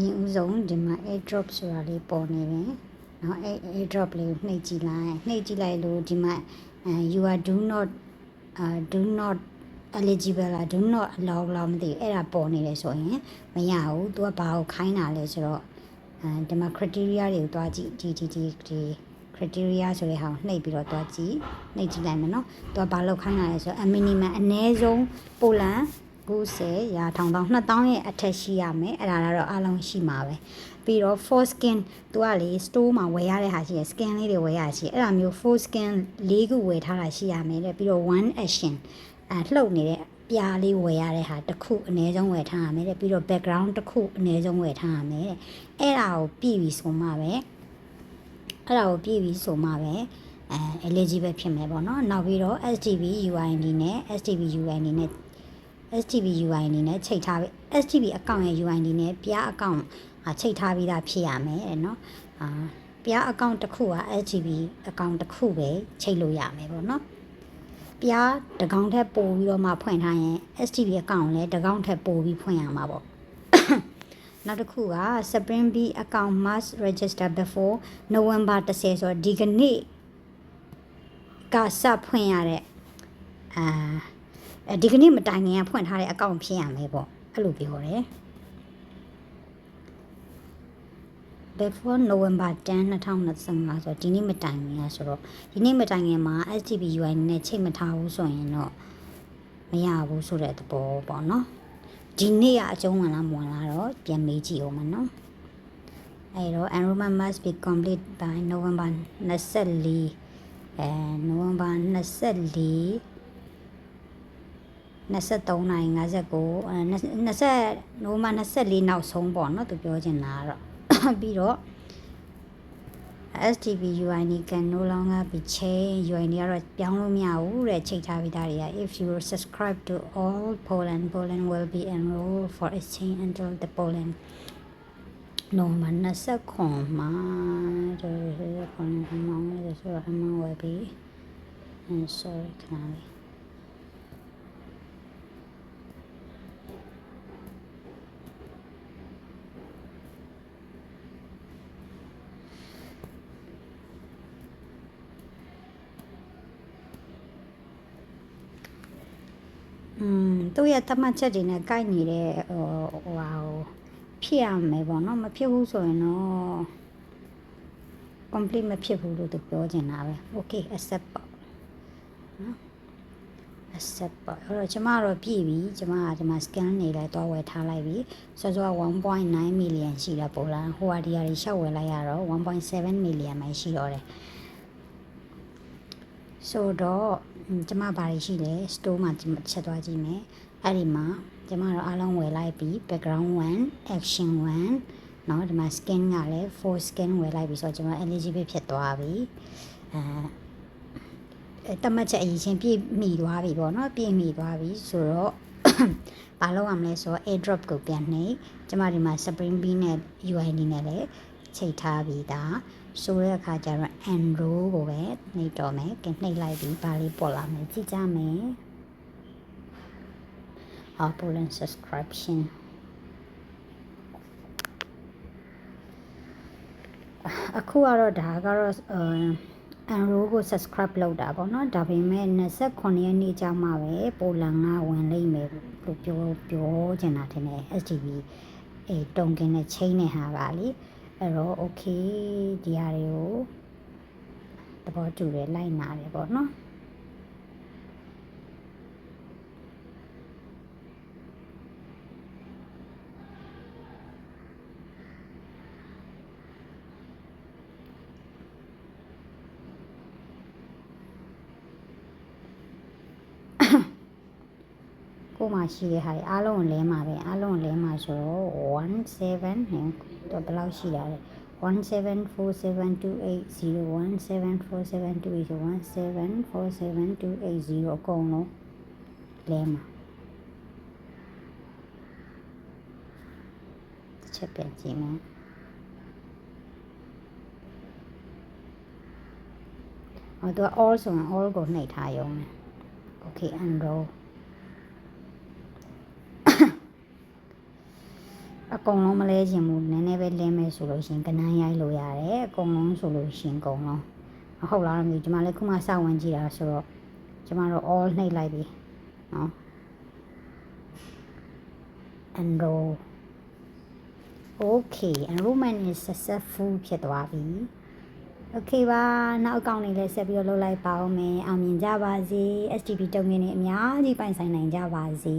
ရင်ဦးဆုံးဒီမှာ air drop ဆိုတာလေးပေါ်နေတယ်။နော်အဲ air drop လေးကိုနှိပ်ကြည့်လိုက်။နှိပ်ကြည့်လိုက်လို့ဒီမှာ you are do not uh do not eligible လား do not allow လားမသိဘူး။အဲ့ဒါပေါ်နေတယ်ဆိုရင်မရဘူး။ तू ကဘာကိုခိုင်းတာလဲဆိုတော့အဲဒီမှာ criteria တွေကိုတွားကြည့်ဒီဒီဒီဒီ criteria ဆိုတဲ့ဟာကိုနှိပ်ပြီးတော့တွားကြည့်နှိပ်ကြည့်လိုက်မယ်နော်။သူကဘာလောက်ခိုင်းတာလဲဆိုတော့ a minimum အနည်းဆုံးပိုလန် 90ရာထောင်တောင်း2000ရဲ့အထက်ရှိရမယ်အဲ့ဒါကတော့အလုံးရှိမှာပဲပြီးတော့ for skin သူကလေ store မှာဝယ်ရတဲ့ဟာရှိရယ် skin လေးတွေဝယ်ရရှိအဲ့ဒါမျိုး for skin ၄ခုဝယ်ထားတာရှိရမယ်တဲ့ပြီးတော့ one action အဲလှုပ်နေတဲ့ပြားလေးဝယ်ရတဲ့ဟာတစ်ခုအနည်းဆုံးဝယ်ထားရမယ်တဲ့ပြီးတော့ background တစ်ခုအနည်းဆုံးဝယ်ထားရမယ်တဲ့အဲ့ဒါကိုပြည့်ပြီဆိုမှပဲအဲ့ဒါကိုပြည့်ပြီဆိုမှပဲအဲ eligible ဖြစ်မယ်ပေါ့နော်နောက်ပြီးတော့ STB UID နဲ့ STB UID နဲ့ STB UID နဲ့ချိန်ထားပြီ STB အကောင့်ရဲ့ UID နဲ့ပြားအကောင့်ဟာချိန်ထားပြီးသားဖြစ်ရမယ်တဲ့နော်အာပြားအကောင့်တစ်ခုက STB အကောင့်တစ်ခုပဲချိန်လို့ရမယ်ပေါ့နော်ပြားတကောင်ထက်ပိုပြီးတော့မှဖွင့်ထားရင် STB အကောင့်လည်းတကောင်ထက်ပိုပြီးဖွင့်ရမှာပေါ့နောက်တစ်ခုက Spring Bee account must register before November 10ဆိုတော့ဒီကနေ့ကစဖွင့်ရတဲ့အာ အဲဒီကနေ့မတိုင်ခင်ကဖွင့်ထားတဲ့အကောင့်ဖြစ်ရမယ်ပေါ့အဲ့လိုပြောတယ် before November 10 2025ဆိုတော့ဒီနေ့မတိုင်ခင်ကဆိုတော့ဒီနေ့မတိုင်ခင်မှာ STB UI နဲ့ချိန်မထားဘူးဆိုရင်တော့မရဘူးဆိုတဲ့သဘောပေါ့နော်ဒီနေ့ကအကျုံးဝင်လားမဝင်လားတော့ပြန်မေးကြည့်အောင်မနော်အဲ့တော့ enrollment must be complete by November 24အဲ November 24 23နိုင်59အဲ20နိုဝင်ဘာ24နောက်ဆုံးပေါ့နော်သူပြောချင်တာကတော့ပြီးတော့ STB UID can no longer be changed UID ကတော့ပြောင်းလို့မရဘူးတဲ့ချိန်ထားပြီးသားတွေက if you subscribe to all Poland Poland will be enrolled for exchange until the Poland နိုမနစခွန်မှာတော့ခွန်မောင်းလို့ဆိုတော့အမောဝယ်ပြီး and sorry ခဏလေး อืมသူ့ရဲ့တတ်မှတ်ချက်တွေနဲ့ကိုက်နေတဲ့ဟိုဟိုဟာဟိုဖြစ်ရမယ်ပေါ့နော်မဖြစ်ဘူးဆိုရင်တော့ complete မဖြစ်ဘူးလို့သူပြောချင်တာပဲ okay accept ပေါ့နော် accept ပေါ့အဲ့တော့ကျမတော့ပြည့်ပြီကျမကဒီမှာ scan နေလိုက်တော့ဝယ်ထားလိုက်ပြီစောစော1.9 million ရှိတာပို့လားဟိုဟာဒီဟာတွေရှောက်ဝယ်လိုက်ရတော့1.7 million ပဲရှိတော့တယ် ဆိုတော့ကျမဘာတွေရှိလဲ store မှာချက်သွားကြည့်မယ်အဲ့ဒီမှာကျမတို့အားလုံးဝယ်လိုက်ပြီ background 1 action 1เนาะဒီမှာ skin ကလည်း full skin ဝယ်လိုက်ပြီဆိုတော့ကျမ eligible ဖြစ်သွားပြီအဲတတ်မှတ်ချက်အရင်ချင်းပြည့်မိသွားပြီပေါ့နော်ပြည့်မိသွားပြီဆိုတော့ ဘာလုပ်ရမလဲဆိုတော့ airdrop ကိုပြန်နှိပ်ကျမဒီမှာ spring bee နဲ့ UID နဲ့လည်းချိန်ထားပြီးသား ဆိုတဲ့အခါကျတော့ enroll ကိုပဲနှိပ်တော့မယ်ကဲနှိပ်လိုက်ပြီးဘာလေးပေါ်လာမယ်ကြည့်ကြမယ် Apple and subscription အခုကတော့ဒါကတော့အ enroll ကို subscribe လုပ်တာပေါ့နော်ဒါပေမဲ့29ရက်နေ့ကျမှပဲပိုလန်ကဝင်လိမ့်မယ်လို့ပြောပြောချင်တာတင်တယ် STB အဲတုံကင်နဲ့ချိန်နဲ့ဟာပါလေ အဲ့တော့ okay ဒီဟာတွေကိုသဘောတူတယ်လိုက်နာတယ်ပေါ့နော် ကိုမှရှိတဲ့ဟာတွေအားလုံးကိုလဲမှာပဲအားလုံးကိုလဲမှာဆိုတော့17ဟင်တော့ဘယ်လောက်ရှိတာလဲ1747280174728174728အကုန်လုံးလဲမှာချက်ပြန်ကြည့်မယ်အော်သူက all ဆိုရင် all ကိုနှိပ်ထားရုံနဲ့ okay enroll အကုန်လုံးမလဲခြင်းဘူးနည်းနည်းပဲလဲမယ်ဆိုလို့ရှရင်ကနန်းရိုက်လို့ရတယ်အကုန်လုံးဆိုလို့ရှရင်အကုန်လုံးမဟုတ်လားမျိုးကျမလည်းခုမှစဝင်ကြည့်တာဆိုတော့ကျမတို့ all နှိပ်လိုက်ပြီနော် enroll okay enrollment is successful ဖြစ်သွားပြီ okay ပါနောက်အကောင့်လေးလည်းဆက်ပြီးတော့လုပ်လိုက်ပါဦးမယ်အောင်မြင်ကြပါစေ STP တုံးငင်းနေအများကြီးပိုင်ဆိုင်နိုင်ကြပါစေ